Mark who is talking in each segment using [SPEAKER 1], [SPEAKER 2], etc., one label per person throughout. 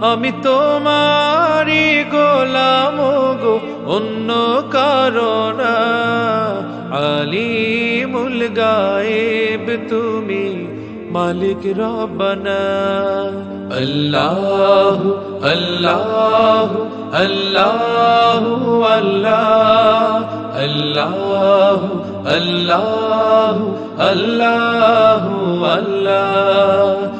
[SPEAKER 1] আমি তোমারি গোলাম গো, অন্য কারণা। আলিমুল গায়েব তুমি মালিক রব্বানা। আল্লাহ আল্লাহ আল্লাহ আল্লাহ। আল্লাহ আল্লাহ আল্লাহ আল্লাহ।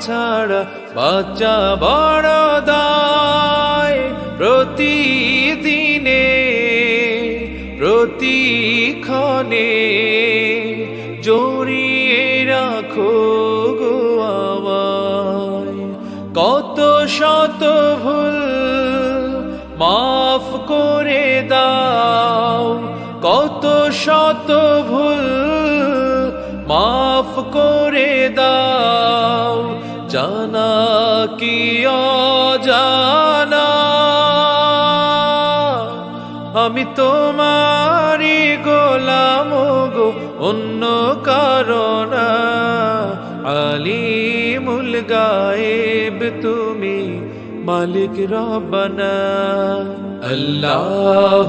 [SPEAKER 1] ছাড়া বাচ্চা বড় দায়। প্রতিদিনে, প্রতিক্ষণে জড়িয়ে রাখো গো আমায়। কত শত ভুল মাফ করে দাও। কত শত ভুল মাফ করে কি অজানা আমি তোমারি গোলাম গো অন্য কারণা। আলিমুল গায়েব তুমি মালিক রবনা আল্লাহ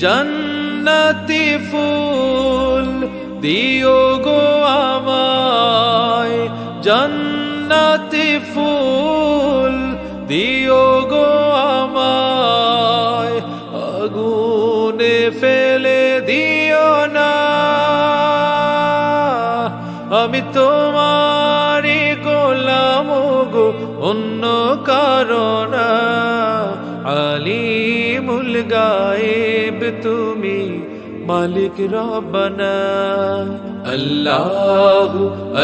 [SPEAKER 1] জন্নতি ফুল দিও গো আমায়। জন্নতি ফুল দিও গো আমায়। আগুনে ফেলে দিও না। আমি তোমারি গোলাম গো, অন্য কারণা আলিমুল গায়েব তুমি মালিক রব্বানা আল্লাহ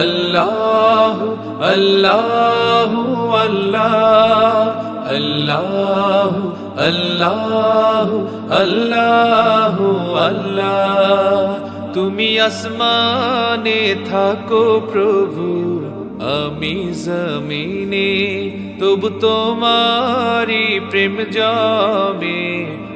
[SPEAKER 1] আল্লাহ আল্লাহ আল্লাহ আল্লাহ আল্লাহ আল্লাহ আল্লাহ তুমি আসমানে থাকো প্রভু আমি জমিনে তবু তোমারি প্রেম জমে